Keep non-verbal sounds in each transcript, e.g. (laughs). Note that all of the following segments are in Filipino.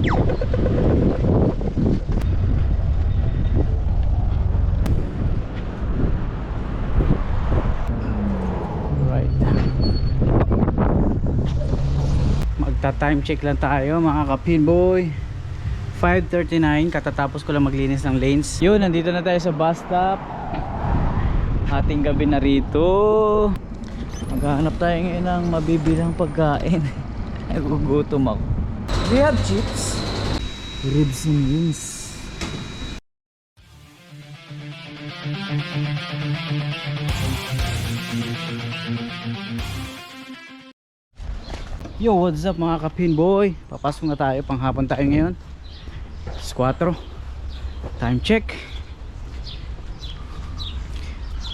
Right. Magta time check lang tayo mga kapinboy. 5.39 katatapos ko lang maglinis ng lanes yun nandito na tayo sa bus stop ating gabi na rito maghanap tayo ngayon ng mabibilang pagkain (laughs) nagugutom ako do you have chips? Ribs and wings Yo, what's up mga kapinboy? Papasok na tayo, panghapon tayo ngayon. Alas 4. Time check.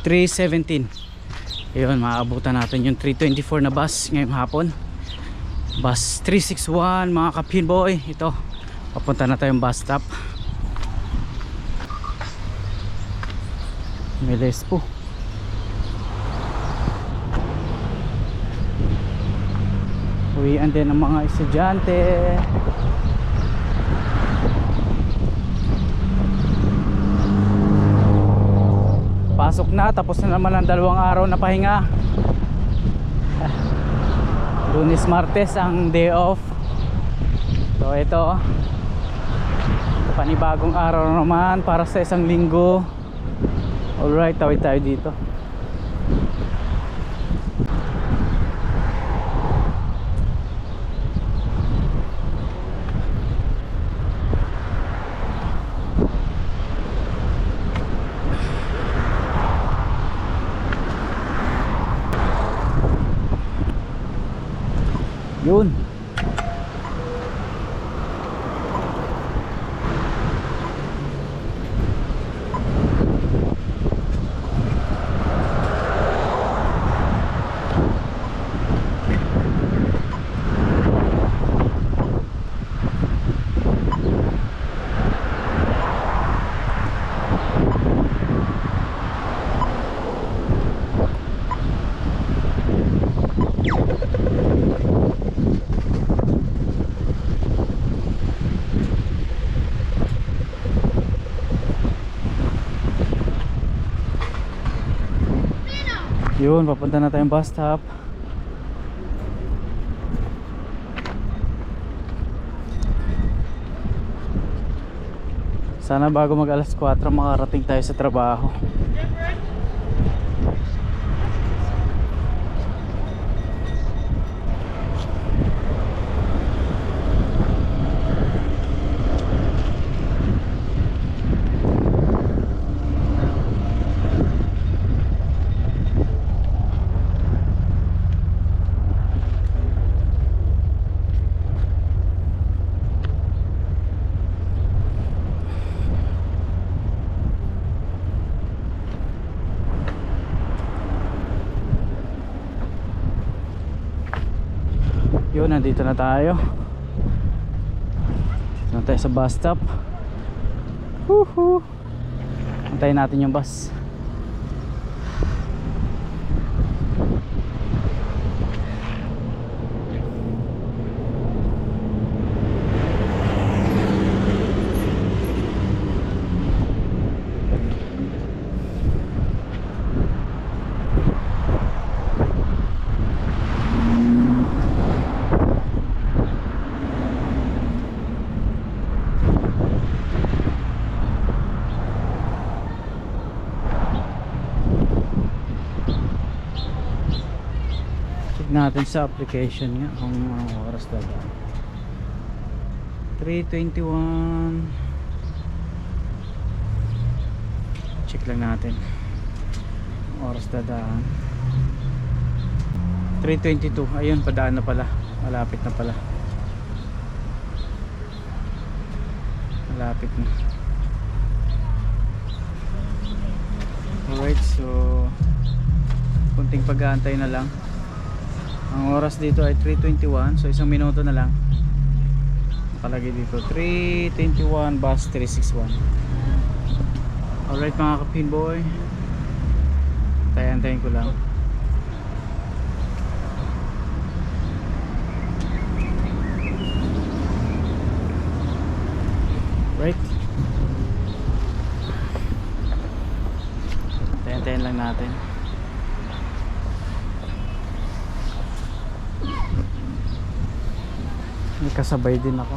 3.17. Ayun, maabutan natin yung 3.24 na bus ngayong hapon. Bus 361 mga kapinboy. Ito, papunta na tayong bus stop. Miles po. Uwian din ng mga estudyante. Pasok na, tapos na naman ang dalawang araw na pahinga. Lunes, Martes ang day off. So ito, panibagong araw na naman para sa isang linggo. Alright, tawid tayo dito. Yun. Yun, papunta na tayong bus stop. Sana bago mag alas 4 makarating tayo sa trabaho. Nandito na tayo. Dito na tayo sa bus stop. Woohoo! Antayin natin yung bus. Check natin sa application nga kung anong oras na ba. 321 Check lang natin. Oras na daan. 322. Ayun, padaan na pala. Malapit na pala. Malapit na. Alright, so kunting pag-aantay na lang. Ang oras dito ay 3.21 So isang minuto na lang Nakalagay dito 3.21 bus 361 Alright mga kapinboy Tayan-tayin ko lang Right? Tayan-tayan lang natin. Kasabay din ako.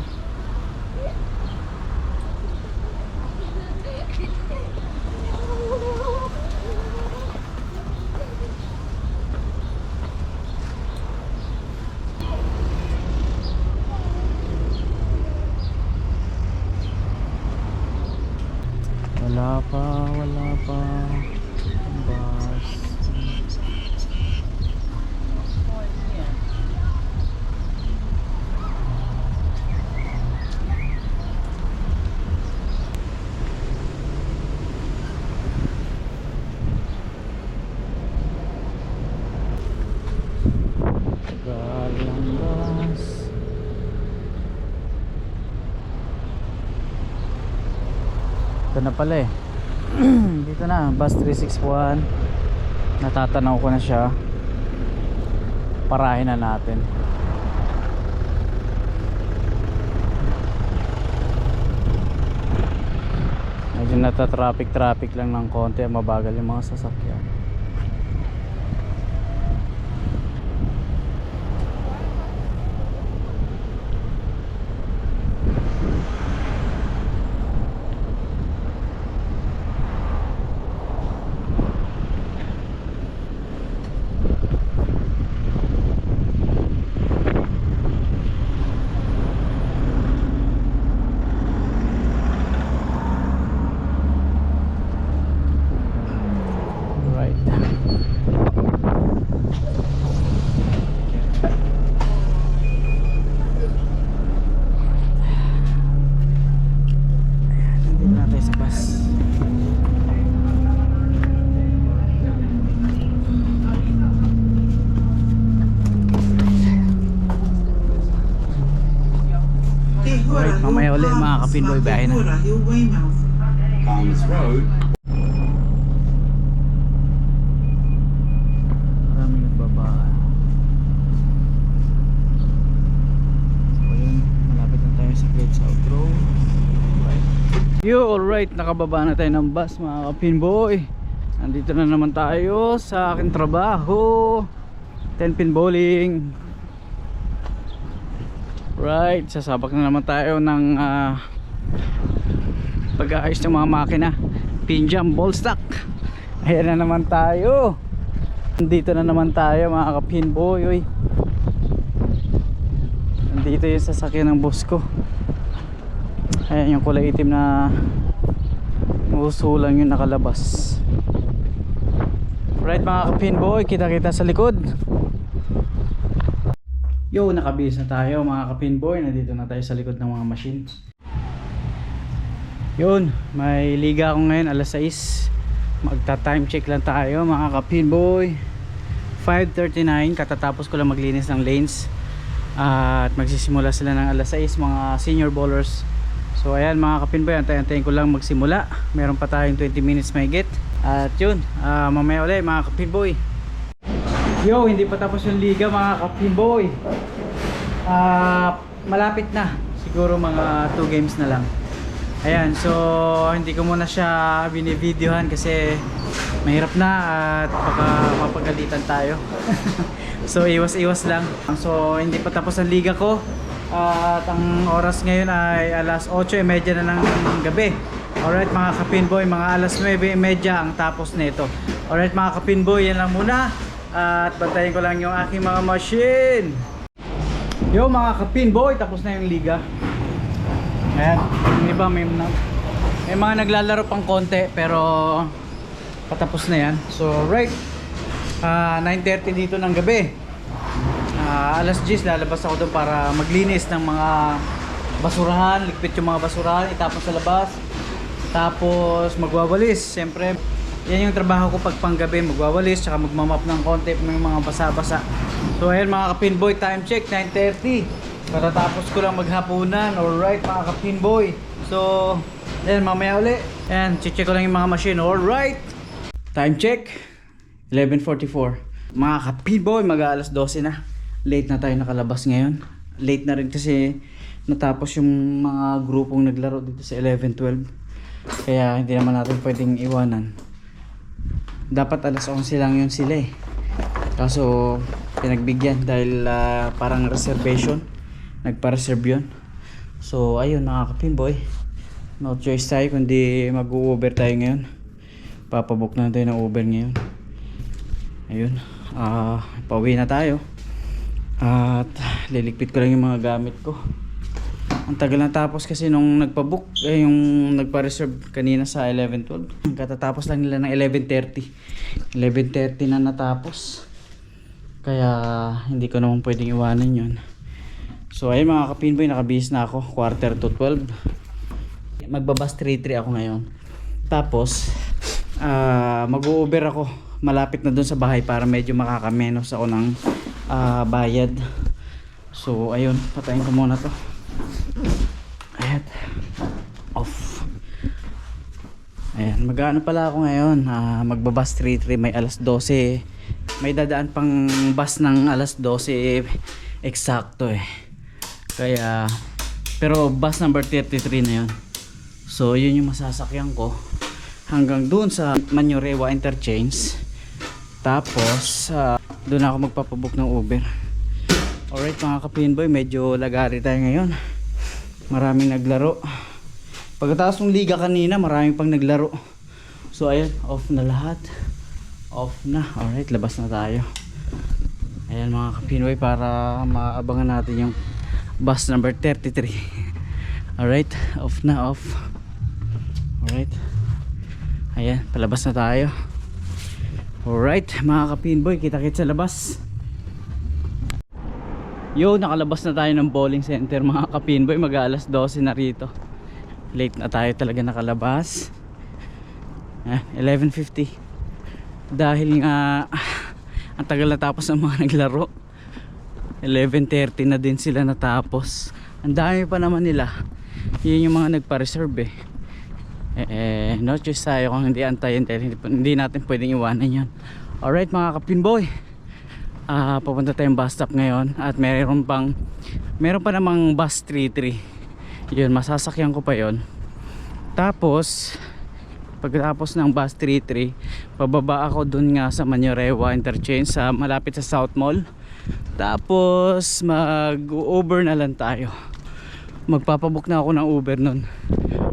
Wala pa, wala pa. Bus. Galang bus. Ito na pala eh. (clears throat) Dito na, bus 361. Natatanaw ko na siya. Parahin na natin. Medyo nata-traffic-traffic lang ng konti. Mabagal yung mga sasakyan. Right. Nandito na tayo sa bus. Alright, mamaya ulit, mga kapinboy, bahay na. Palms Road. Yo, alright, nakababa na tayo ng bus mga kapinboy. Nandito na naman tayo sa aking trabaho. 10 pin bowling. Right, sasabak na naman tayo ng ah, pag-aayos ng mga makina. Pin jam, ball stock. Ayan na naman tayo. Nandito na naman tayo mga kapinboy oy. Nandito yung sasakyan ng boss ko Ayan yung kulay itim na Usulang yung nakalabas Right mga kapinboy Kita kita sa likod Yo nakabihis na tayo mga kapinboy Nandito na tayo sa likod ng mga machine Yun May liga ako ngayon alas 6 Magta time check lang tayo mga kapinboy 5.39 katatapos ko lang maglinis ng lanes. At magsisimula sila ng alas 6 mga senior bowlers. So ayan mga kapinboy antay-antayin ko lang magsimula. Meron pa tayong 20 minutes may get. At yun ah, mamaya ulit mga kapinboy yo hindi pa tapos yung liga mga kapinboy Ah, malapit na siguro mga 2 games na lang Ayan, so hindi ko muna siya binivideohan kasi mahirap na at baka mapagalitan tayo. (laughs) so iwas-iwas lang. So hindi pa tapos ang liga ko. At ang oras ngayon ay alas 8.30 na ng gabi. Alright mga kapinboy, mga alas 9.30 ang tapos nito. Alright mga kapinboy, yan lang muna. At bantayin ko lang yung aking mga machine. Yo mga kapinboy, tapos na yung liga. Ayan, yung iba may, may mga naglalaro pang konti pero patapos na yan. So right, ah 9.30 dito ng gabi. Ah, alas 10 lalabas ako doon para maglinis ng mga basurahan, ligpit yung mga basurahan, itapon sa labas. Tapos magwawalis, siyempre yan yung trabaho ko pag panggabi, magwawalis, tsaka magmamap ng konti ng mga basa-basa. So ayun mga kapinboy, time check, 9.30. Katatapos ko lang maghapunan, alright mga kapinboy. So, ayun mamaya uli. Ayan, check ko lang yung mga machine, alright. Time check, 11.44. Mga kapinboy, mag alas 12 na. Late na tayo nakalabas ngayon. Late na rin kasi natapos yung mga grupong naglaro dito sa 11-12 kaya hindi naman natin pwedeng iwanan dapat alas 11 lang yun sila eh. Kaso pinagbigyan dahil ah, parang reservation. Nagpa-reserve yun. So ayun mga kapinboy no choice tayo kundi mag-uber tayo ngayon. Papabook na tayo ng Uber ngayon. Ayun ah pauwi na tayo. At liligpit ko lang yung mga gamit ko ang tagal na tapos kasi nung nagpa-book eh, yung nagpa-reserve kanina sa 11.12 katatapos lang nila ng 11.30 11.30 na natapos. Kaya hindi ko naman pwedeng iwanan yun. So ayun mga kapinboy nakabihis na ako. Quarter to 12 magbabas 3-3 ako ngayon. Tapos ah mag-uber ako. Malapit na dun sa bahay para medyo makakamenos ako ng ah, bayad. So ayun patayin ko muna to ayan off ayan mag-ano pala ako ngayon ah, magbabas 3-3 may alas 12 may dadaan pang bus ng alas 12 eksakto eh kaya pero bus number 33 na yun So yun yung masasakyan ko hanggang doon sa Manurewa Interchange. Tapos uh, doon ako magpapabook ng Uber. Alright mga kapinboy, medyo lagari tayo ngayon. Maraming naglaro. Pagkatapos ng liga kanina, maraming pang naglaro. So ayun, off na lahat. Off na. Alright, labas na tayo. Ayan mga kapinboy para maabangan natin yung bus number 33. (laughs) Alright, off na off. Alright. Ayan, palabas na tayo. Alright, mga kapinboy, kita-kit sa labas. Yo, nakalabas na tayo ng bowling center mga kapinboy. Mag alas 12 na rito. Late na tayo talaga nakalabas. Ah, 11.50. Dahil nga, (laughs) ang tagal na tapos ng mga naglaro. 11.30 na din sila natapos. Ang dami pa naman nila. Yun yung mga nagpa-reserve eh eh, eh no choice tayo kung hindi antayin dahil hindi, hindi natin pwedeng iwanan yan alright mga kapinboy ah papunta tayong bus stop ngayon at meron pang meron pa namang bus 33 yun masasakyan ko pa yon tapos pagkatapos ng bus 33 pababa ako dun nga sa Manyorewa interchange sa malapit sa South Mall. Tapos mag Uber na lang tayo. Magpapabook na ako ng Uber nun.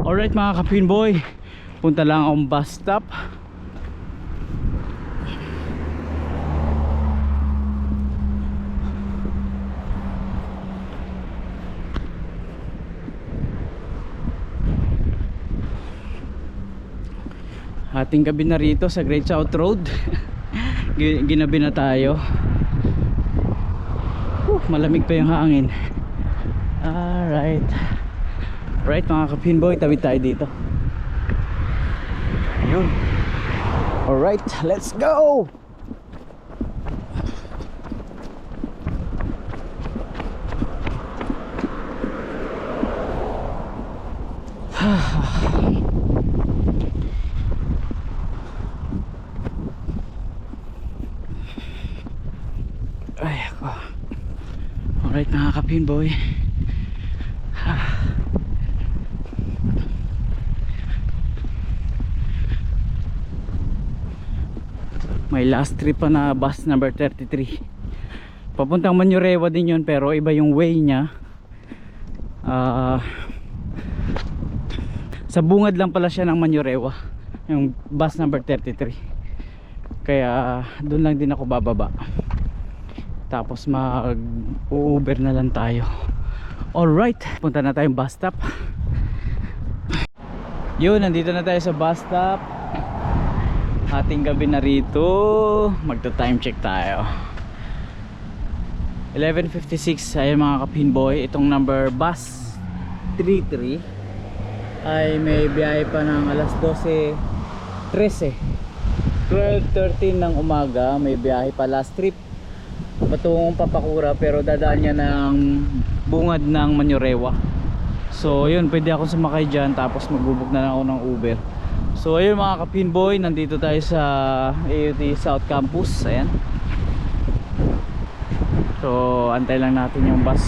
Alright mga kapinboy Punta lang akong bus stop Ating gabi na rito sa Great South Road (laughs) Gi- Ginabi na tayo Whew, Malamig pa yung hangin Alright Right mga kapinboy, tawid tayo dito. Ayun. Alright, let's go! Ay, ako. Alright mga kapinboy. may last trip pa na bus number 33 papuntang Manurewa din yun pero iba yung way niya. Ah, sa bungad lang pala siya ng Manurewa yung bus number 33 kaya doon lang din ako bababa tapos mag uber na lang tayo. Alright punta na tayong bus stop. Yun nandito na tayo sa bus stop. Ating gabi na rito. Magta time check tayo. 11.56 ayun mga kapinboy itong number bus 33 ay may biyahe pa ng alas 12 13 12.13 ng umaga may biyahe pa last trip patungong papakura pero dadaan niya ng bungad ng Manurewa so yun pwede akong sumakay dyan tapos magbubog na ako ng Uber So ayun mga kapinboy, nandito tayo sa AUT South Campus. Ayan. So antay lang natin yung bus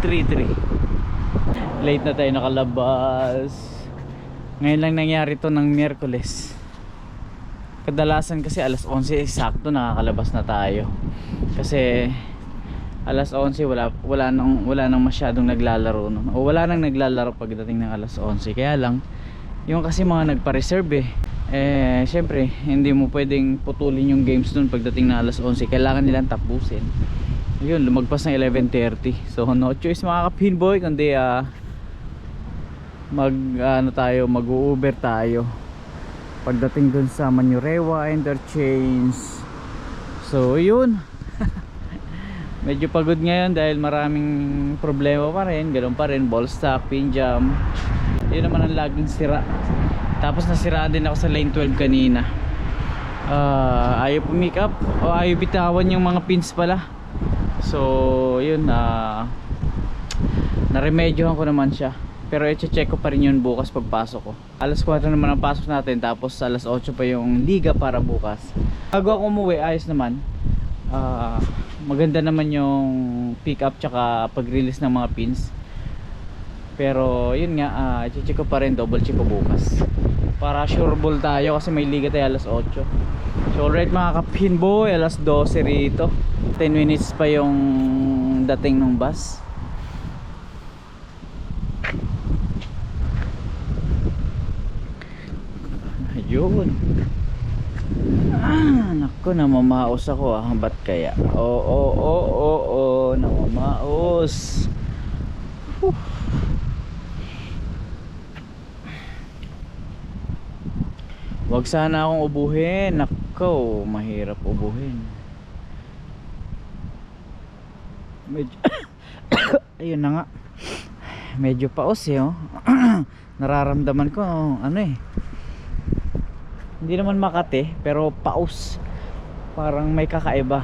533 late na tayo nakalabas ngayon lang nangyari to ng Miyerkules kadalasan kasi alas 11 eksakto nakakalabas na tayo. Kasi alas 11 wala wala nang wala nang masyadong naglalaro no? o wala nang naglalaro pagdating ng alas 11 kaya lang yung kasi mga nagpa-reserve eh. Eh syempre hindi mo pwedeng putulin yung games dun pagdating ng alas 11 kailangan nilang tapusin. Yun lumagpas ng 11.30 so no choice mga kapinboy kundi ah mag ano tayo mag uber tayo pagdating dun sa Manurewa Interchange so yun. (laughs) Medyo pagod ngayon dahil maraming problema pa rin. Ganun pa rin ball stock, pin jam. Yun naman ang laging sira. Tapos nasiraan din ako sa lane 12 kanina. Ah, ayaw pumick up o ayaw bitawan yung mga pins pala. So yun na naremedyohan ko naman siya pero i-check ko pa rin yun bukas pagpasok ko. Alas 4 naman ang pasok natin tapos alas 8 pa yung liga para bukas. Bago ako umuwi ayos naman. Ah, maganda naman yung pick up tsaka pag release ng mga pins. Pero yun nga ah, i-check ko pa rin double check ko bukas. Para sure ball tayo kasi may liga tayo alas 8 so alright mga kapin boy alas 12 rito. 10 minutes pa yung dating ng bus ayun ah naku namamaos ako ah ba't kaya oo oo oo oo oo namamaos Whew. Wag sana akong ubuhin. Nako, mahirap ubuhin. Medyo (coughs) Ayun na nga. Medyo paos eh oh. (coughs) Nararamdaman ko ano eh. Hindi naman makate pero paos. Parang may kakaiba.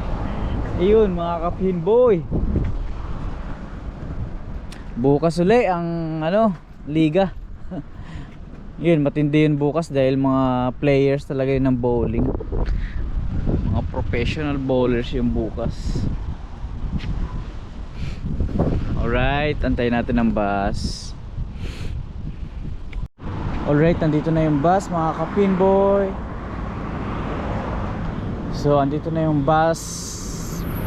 (laughs) Ayun mga kapin boy. Bukas uli ang ano, liga. (laughs) Yun, matindi yun bukas dahil mga players talaga yun ng bowling. Mga professional bowlers yung bukas. Alright, antayin natin ang bus. Alright, nandito na yung bus mga kapin boy. So, andito na yung bus.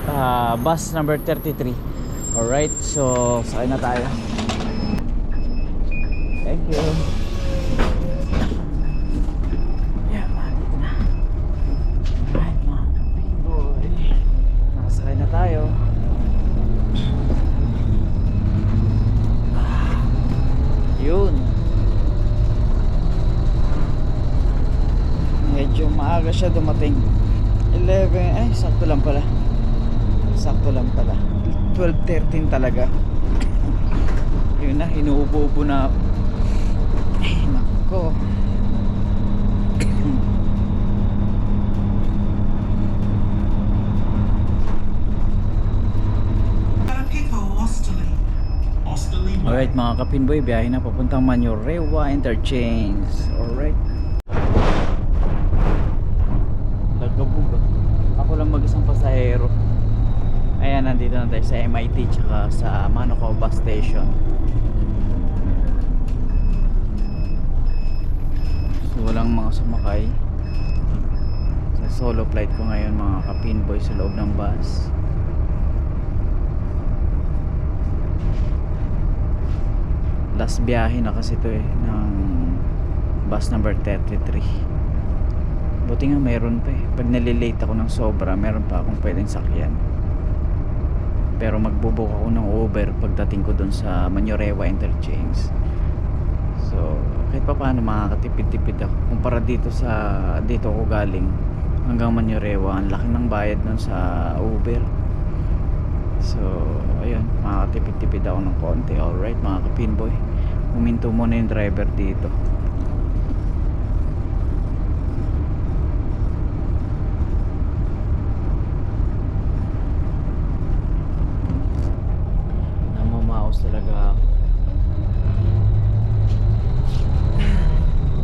ah, bus number 33. Alright, so sakay na tayo. Thank you. Yeah, dito na. Ay, mga kapingboy. Nakasakay na tayo. Ah, Yun. Medyo maaga siya dumating. 11, ay sakto lang pala. Sakto lang pala. 12.13 talaga. Yun na, inuubo-ubo na ako. Ay, nako. Osterley Way. Alright mga kapinboy, biyahe na papuntang Manurewa Interchange. Alright. Lagabog ah. Ako lang mag-isang pasahero. Ayan, nandito na tayo sa MIT tsaka sa Manukau bus station. So walang mga sumakay. Sa solo flight ko ngayon mga kapinboy sa loob ng bus. last biyahe na kasi to eh ng bus number 33 buti nga mayroon pa eh. Pag nalilate ako ng sobra meron pa akong pwedeng sakyan. Pero magbubook ako ng Uber pagdating ko dun sa Manurewa Interchange. So kahit pa paano makakatipid-tipid ako. Kumpara dito sa dito ako galing hanggang Manurewa ang laki ng bayad nun sa Uber So, ayun, makakatipid-tipid ako ng konti. Alright, mga kapinboy. Huminto muna yung driver dito. Namamaos talaga.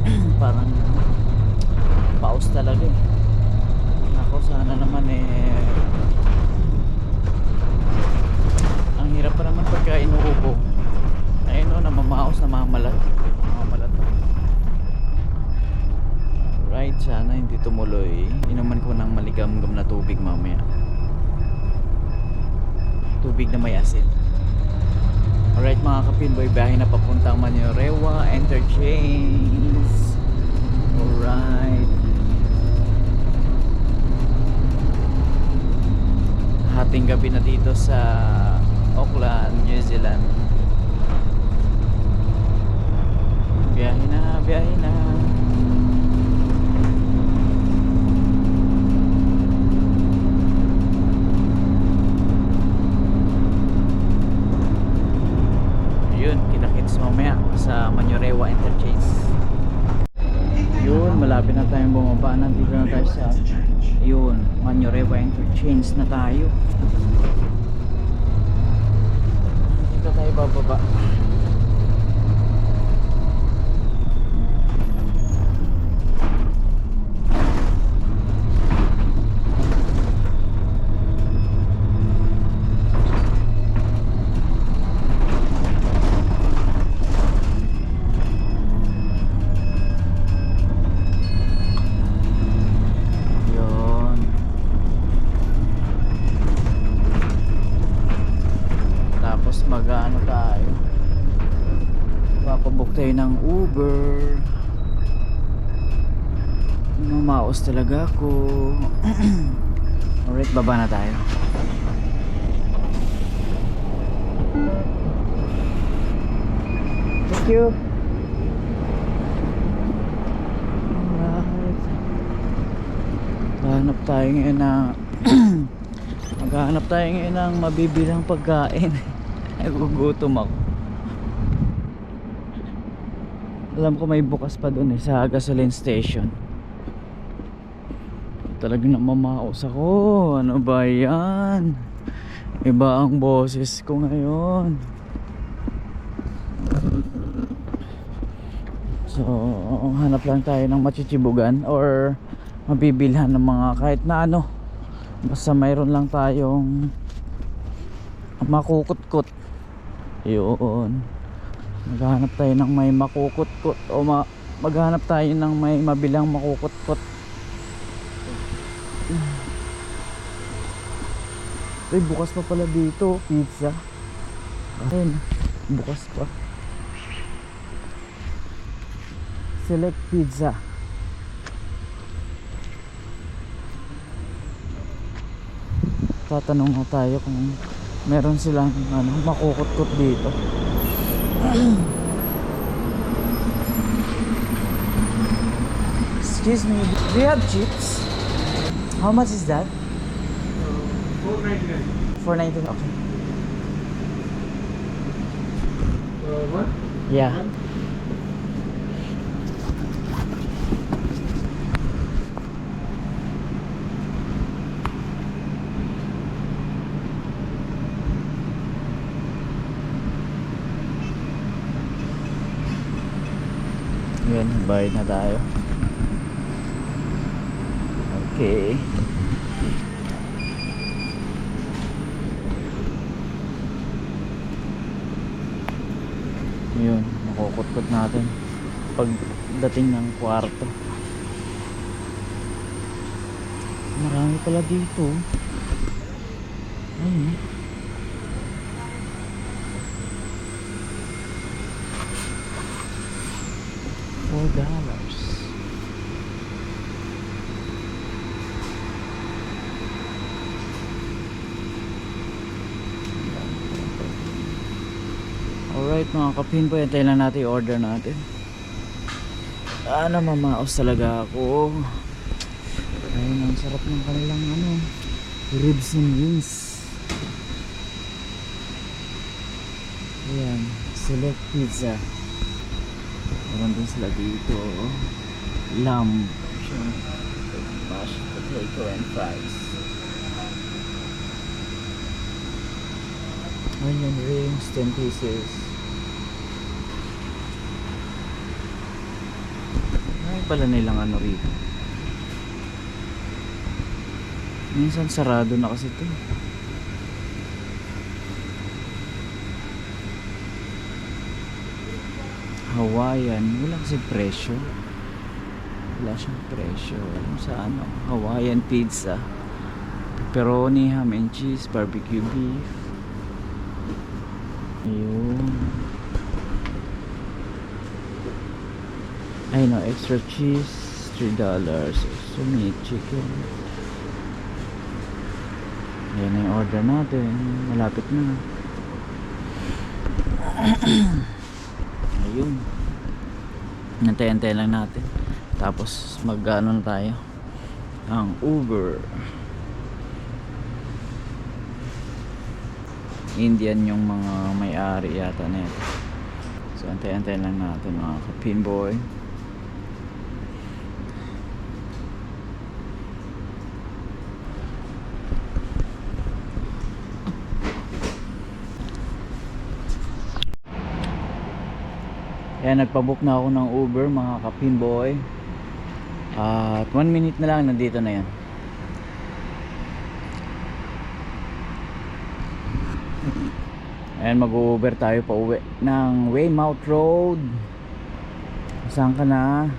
(clears throat) Parang paus talaga eh. Ako sana naman eh ang hirap pa gamgam na tubig mamaya. Tubig na may asin. Alright mga kapinboy, biyahe na papuntang Manyorewa, Interchange. Alright. Hating gabi na dito sa Auckland, New Zealand. Biyahe na, biyahe na. Yun, kita-kits mamaya sa Manyorewa Interchange. Yun, malapit na tayong bumaba. Nandito na tayo sa yun, Manyorewa Interchange na tayo. Dito tayo bababa. Uber. Mamaos talaga ako. (clears throat) Alright, baba na tayo. Thank you. Alright. Maghanap tayo ngayon na (clears throat) Maghanap tayo ngayon ng mabibilang pagkain (laughs) Nagugutom ako Alam ko may bukas pa dun eh sa gasoline station. Talagang namamaos ako. Ano ba yan? Iba ang boses ko ngayon. So hanap lang tayo ng machichibugan Or mabibilhan ng mga kahit na ano. Basta mayroon lang tayong makukut-kut yun maghanap tayo ng may makukut-kut o ma maghanap tayo ng may mabilang makukut-kut Uy, bukas pa pala dito pizza. Ayun bukas pa. Select pizza. Tatanong nga tayo kung meron silang ano, makukot-kot dito excuse me do you have chips? how much is that? 4.99 okay. Yeah. Yun, bayad na tayo. Okay. Yun, makukutkot natin pagdating ng kwarto. Marami pala dito. Ayun. Dollars. Alright mga kapin po, hintayin lang natin order natin. Ano mamaos talaga ako. Ayun, ang sarap ng kanilang ano, ribs and wings. Ayan, select pizza. Meron din sila dito. Lamb. Mashed potato and fries. Onion rings, 10 pieces. Ay pala nilang ano rito. Minsan sarado na kasi ito. Hawaiian, wala kasi presyo. wala siyang presyo Yung sa ano Hawaiian pizza. Pepperoni ham and cheese barbecue beef. Ayun. Ay no extra cheese 3 dollars. Extra meat chicken. Yan na yung order natin. Malapit na (clears throat) ayun nantay-antay lang natin. Tapos mag ano tayo. Ang Uber. Indian yung mga may-ari yata nito. So antay-antay lang natin mga kapinboy Kaya nagpabook na ako ng Uber mga kapinboy At 1 minute na lang nandito na yan. Ayan mag-Uber tayo pa uwi ng Weymouth Road. Saan ka na?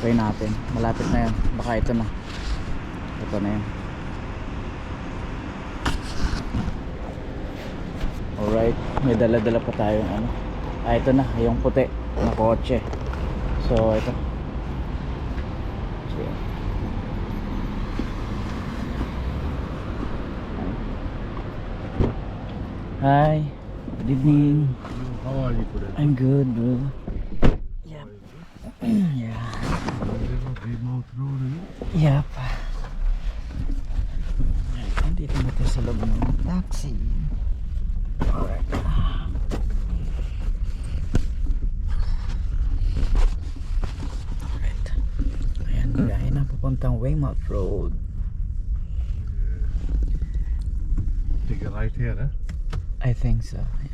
Try natin. Malapit na yan. Baka ito na. Ito na yan Alright, may dala-dala pa tayong ano. Ah, ito na, yung puti na kotse. So, ito. Hi. Good evening. How are you today? I'm good, bro. Yep. (clears throat) yeah. Road, Yep. Nandito na tayo sa loob ng taxi. Papuntang Weymouth Road. Take a right here, eh? I think so. Yeah.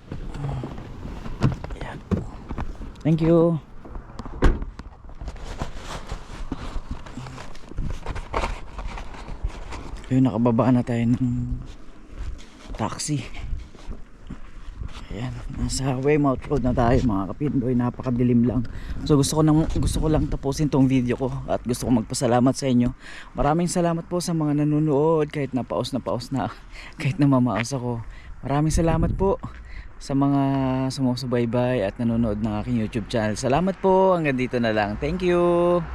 Thank you. Ayun, nakababa na tayo ng taxi. Ayan, nasa Weymouth Road na tayo mga kapindoy, napakadilim lang. So gusto ko nang gusto ko lang tapusin tong video ko at gusto ko magpasalamat sa inyo. Maraming salamat po sa mga nanonood kahit na paus na paus na (laughs) kahit na mamaos ako. Maraming salamat po sa mga sumusubaybay at nanonood ng aking YouTube channel. Salamat po. Hanggang dito na lang. Thank you.